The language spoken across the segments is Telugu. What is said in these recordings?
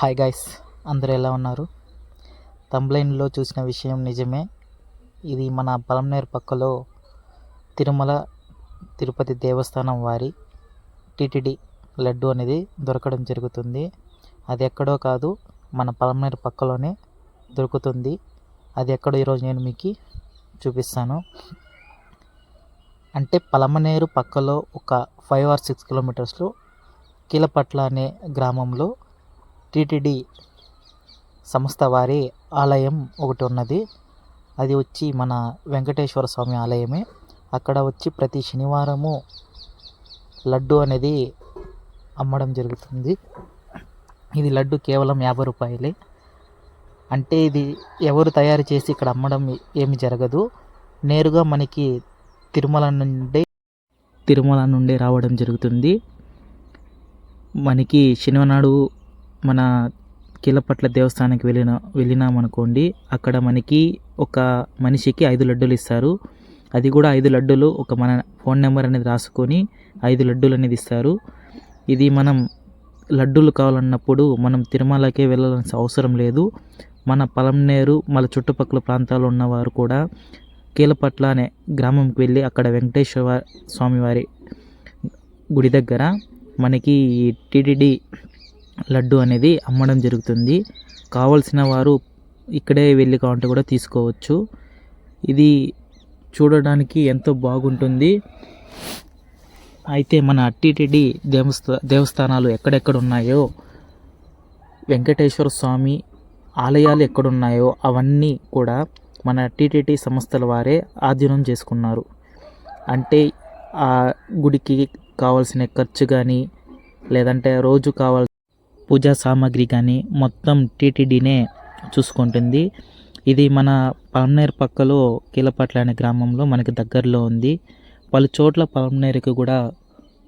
హాయ్ గాయ్స్ అందరూ ఎలా ఉన్నారు? తంబ్లైన్లో చూసిన విషయం నిజమే. ఇది మన పలంనేరు పక్కలో తిరుమల తిరుపతి దేవస్థానం వారి టిటిడి లడ్డు అనేది దొరకడం జరుగుతుంది. అది ఎక్కడో కాదు మన పలంనేరు పక్కలోనే దొరుకుతుంది. అది ఎక్కడో ఈరోజు నేను మీకు చూపిస్తాను. అంటే పలమనేరు పక్కలో ఒక ఫైవ్ ఆర్ సిక్స్ కిలోమీటర్స్లో కీలపట్ల అనే గ్రామంలో టిటిడి సంస్థ వారి ఆలయం ఒకటి ఉన్నది. అది వచ్చి మన వెంకటేశ్వర స్వామి ఆలయమే. అక్కడ వచ్చి ప్రతి శనివారము లడ్డు అనేది అమ్మడం జరుగుతుంది. ఇది లడ్డు కేవలం యాభై రూపాయలే. అంటే ఇది ఎవరు తయారు చేసి ఇక్కడ అమ్మడం ఏమి జరగదు. నేరుగా మనకి తిరుమల నుండి తిరుమల నుండి రావడం జరుగుతుంది. మనకి శనివారం మన కీలపట్ల దేవస్థానానికి వెళ్ళిన వెళ్ళినామనుకోండి అక్కడ మనకి ఒక మనిషికి ఐదు లడ్డూలు ఇస్తారు. అది కూడా ఐదు లడ్డూలు ఒక మన ఫోన్ నెంబర్ అనేది రాసుకొని ఐదు లడ్డూలు అనేది ఇస్తారు. ఇది మనం లడ్డూలు కావాలన్నప్పుడు మనం తిరుమలకే వెళ్ళాల్సిన అవసరం లేదు. మన పలంనేరు మన చుట్టుపక్కల ప్రాంతాల్లో ఉన్నవారు కూడా కీలపట్ల అనే గ్రామంకి వెళ్ళి అక్కడ వెంకటేశ్వర స్వామివారి గుడి దగ్గర మనకి టీటీడీ లడ్డు అనేది అమ్మడం జరుగుతుంది. కావలసిన వారు ఇక్కడే వెళ్ళి కావంటే కూడా తీసుకోవచ్చు. ఇది చూడడానికి ఎంతో బాగుంటుంది. అయితే మన టిటిడి దేవస్థా దేవస్థానాలు ఎక్కడెక్కడ ఉన్నాయో వెంకటేశ్వర స్వామి ఆలయాలు ఎక్కడున్నాయో అవన్నీ కూడా మన టీటీటీ సంస్థల వారే ఆధీనం చేసుకున్నారు. అంటే ఆ గుడికి కావాల్సిన ఖర్చు కానీ లేదంటే రోజు కావాల్సిన పూజా సామాగ్రి కానీ మొత్తం టీటీడీనే చూసుకుంటుంది. ఇది మన పల్మనేరు పక్కలో కీలపట్ల అనే గ్రామంలో మనకి దగ్గరలో ఉంది. పలు చోట్ల పల్మనేరుకి కూడా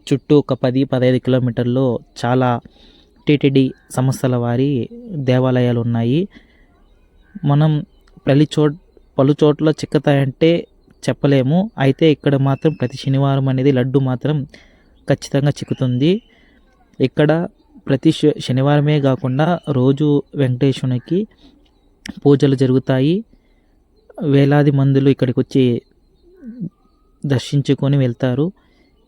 చుట్టూ ఒక పది పదహైదు కిలోమీటర్లో చాలా టీటీడీ సంస్థల వారి దేవాలయాలు ఉన్నాయి. మనం పలు చో పలు చోట్ల చిక్కుతాయంటే చెప్పలేము. అయితే ఇక్కడ మాత్రం ప్రతి శనివారం అనేది లడ్డు మాత్రం ఖచ్చితంగా చిక్కుతుంది. ఇక్కడ ప్రతి శ- శనివారమే కాకుండా రోజు వెంకటేశ్వరునికి పూజలు జరుగుతాయి. వేలాది మందులు ఇక్కడికి వచ్చి దర్శించుకొని వెళ్తారు.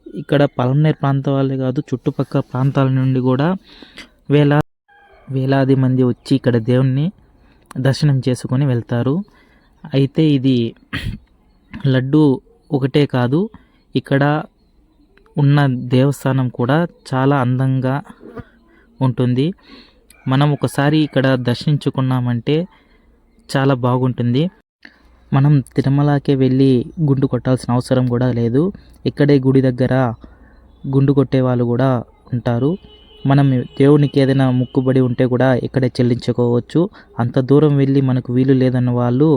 ఇక్కడ పలమనేరు ప్రాంతం వాళ్ళే కాదు చుట్టుపక్కల ప్రాంతాల నుండి కూడా వేలా వేలాది మంది వచ్చి ఇక్కడ దేవుణ్ణి దర్శనం చేసుకొని వెళ్తారు. అయితే ఇది లడ్డు ఒకటే కాదు ఇక్కడ ఉన్న దేవస్థానం కూడా చాలా అందంగా ఉంటుంది. మనం ఒకసారి ఇక్కడ దర్శించుకున్నామంటే చాలా బాగుంటుంది. మనం తిరుమలకే వెళ్ళి గుండు కొట్టాల్సిన అవసరం కూడా లేదు. ఇక్కడే గుడి దగ్గర గుండు కొట్టే వాళ్ళు కూడా ఉంటారు. మనం దేవునికి ఏదైనా ముక్కుబడి ఉంటే కూడా ఇక్కడే చెల్లించుకోవచ్చు. అంత దూరం వెళ్ళి మనకు వీలు లేదన్న వాళ్ళు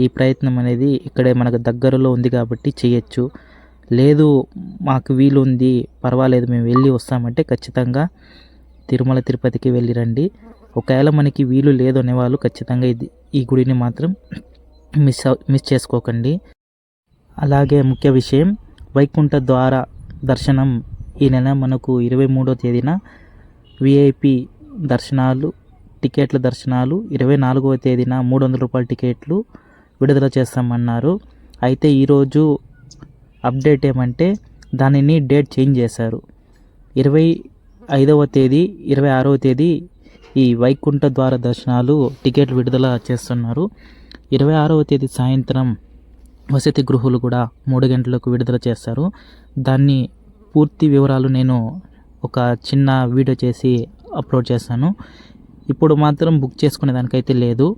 ఈ ప్రయత్నం అనేది ఇక్కడే మనకు దగ్గరలో ఉంది కాబట్టి చేయొచ్చు. లేదు మాకు వీలు ఉంది పర్వాలేదు మేము వెళ్ళి వస్తామంటే ఖచ్చితంగా తిరుమల తిరుపతికి వెళ్ళి రండి. ఒకవేళ మనకి వీలు లేదనే వాళ్ళు ఖచ్చితంగా ఇది ఈ గుడిని మాత్రం మిస్ అవ్- మిస్ చేసుకోకండి. అలాగే ముఖ్య విషయం వైకుంఠ ద్వార దర్శనం ఈ నెల మనకు ఇరవై మూడో తేదీన విఐపి దర్శనాలు టికెట్ల దర్శనాలు ఇరవై నాలుగవ తేదీన మూడు వందల రూపాయల టికెట్లు విడుదల చేస్తామన్నారు. అయితే ఈరోజు అప్డేట్ ఏమంటే దానిని డేట్ చేంజ్ చేశారు. ఇరవై ఐదవ తేదీ ఇరవై ఆరవ తేదీ ఈ వైకుంఠ ద్వార దర్శనాలు టికెట్లు విడుదల చేస్తున్నారు. ఇరవై ఆరవ తేదీ సాయంత్రం వసతి గృహలు కూడా మూడు గంటలకు విడుదల చేస్తారు. దాన్ని పూర్తి వివరాలు నేను ఒక చిన్న వీడియో చేసి అప్లోడ్ చేస్తాను. ఇప్పుడు మాత్రం బుక్ చేసుకునే దానికైతే లేదు.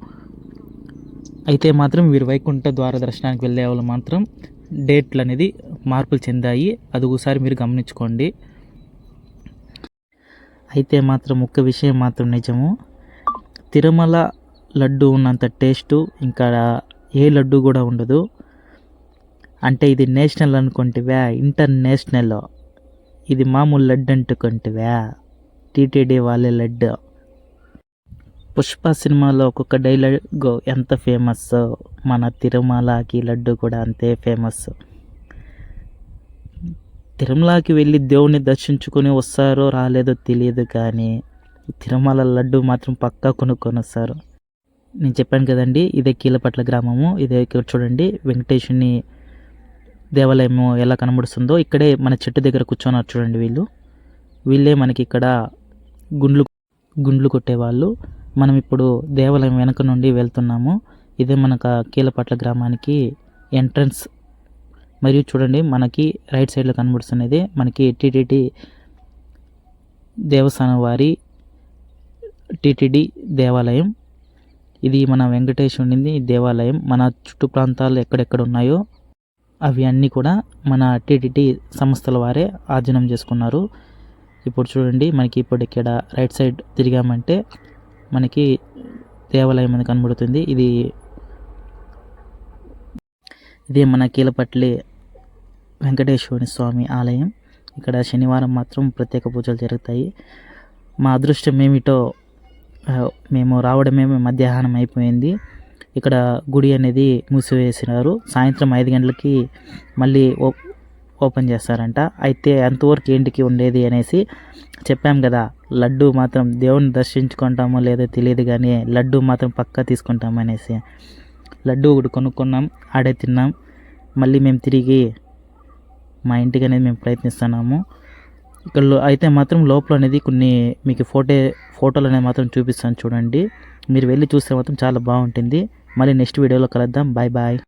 అయితే మాత్రం వీరు వైకుంఠ ద్వార దర్శనానికి వెళ్ళే వాళ్ళు మాత్రం డేట్లు అనేది మార్పులు చెందాయి. అది ఒకసారి మీరు గమనించుకోండి. అయితే మాత్రం ఒక్క విషయం మాత్రం నిజము. తిరుమల లడ్డు ఉన్నంత టేస్టు ఇంకా ఏ లడ్డు కూడా ఉండదు. అంటే ఇది నేషనల్ అనుకుంటేవా ఇంటర్నేషనల్. ఇది మామూలు లడ్డు అంటుకుంటేవా టీటీడీ వాళ్ళే లడ్డు. పుష్ప సినిమాలో ఒక్కొక్క డైలాగ్ ఎంత ఫేమస్ మన తిరుమలకి లడ్డు కూడా అంతే ఫేమస్ తిరుమలకి వెళ్ళి దేవుణ్ణి దర్శించుకొని వస్తారో రాలేదో తెలియదు కానీ తిరుమల లడ్డు మాత్రం పక్కా కొనుక్కొని వస్తారు. నేను చెప్పాను కదండి ఇదే కీలపట్ల గ్రామము. ఇదే ఇక్కడ చూడండి వెంకటేశుని దేవాలయము ఎలా కనబడుతుందో ఇక్కడే మన చెట్టు దగ్గర కూర్చోన్నారు చూడండి వీళ్ళు. వీళ్ళే మనకి ఇక్కడ గుండ్లు గుండ్లు కొట్టేవాళ్ళు. మనం ఇప్పుడు దేవాలయం వెనక నుండి వెళ్తున్నాము. ఇదే మనకు కీలపట్ల గ్రామానికి ఎంట్రన్స్ మరియు చూడండి మనకి రైట్ సైడ్లో కనబడుతున్నది మనకి టీటీడీ దేవస్థానం వారి టీటీడీ దేవాలయం. ఇది మన వెంకటేశ్వరునిది దేవాలయం. మన చుట్టు ప్రాంతాలు ఎక్కడెక్కడ ఉన్నాయో అవి అన్నీ కూడా మన టీటీటీ సంస్థల వారే ఆధీనం చేసుకున్నారు. ఇప్పుడు చూడండి మనకి ఇప్పుడు ఇక్కడ రైట్ సైడ్ తిరిగామంటే మనకి దేవాలయం అనేది కనబడుతుంది. ఇది ఇదే మన కీలపట్లి వెంకటేశ్వర స్వామి ఆలయం. ఇక్కడ శనివారం మాత్రం ప్రత్యేక పూజలు జరుగుతాయి. మా అదృష్టం ఏమిటో మేము రావడమే మధ్యాహ్నం అయిపోయింది. ఇక్కడ గుడి అనేది మూసివేసినారు. సాయంత్రం ఐదు గంటలకి మళ్ళీ ఓ ఓపెన్ చేస్తారంట. అయితే అంతవరకు ఏంటికి ఉండేది అనేసి చెప్పాం కదా. లడ్డు మాత్రం దేవుని దర్శించుకుంటామో లేదో తెలియదు కానీ లడ్డు మాత్రం పక్కా తీసుకుంటాం అనేసి లడ్డు ఒకటి కొనుక్కున్నాం ఆడే తిన్నాం. మళ్ళీ మేము తిరిగి మా ఇంటికి అనేది మేము ప్రయత్నిస్తున్నాము. ఇక్కడ అయితే మాత్రం లోపల అనేది కొన్ని మీకు ఫోటో ఫోటోలు అనేది మాత్రం చూపిస్తాను చూడండి. మీరు వెళ్ళి చూస్తే మాత్రం చాలా బాగుంటుంది. మళ్ళీ నెక్స్ట్ వీడియోలో కలుద్దాం. Bye bye.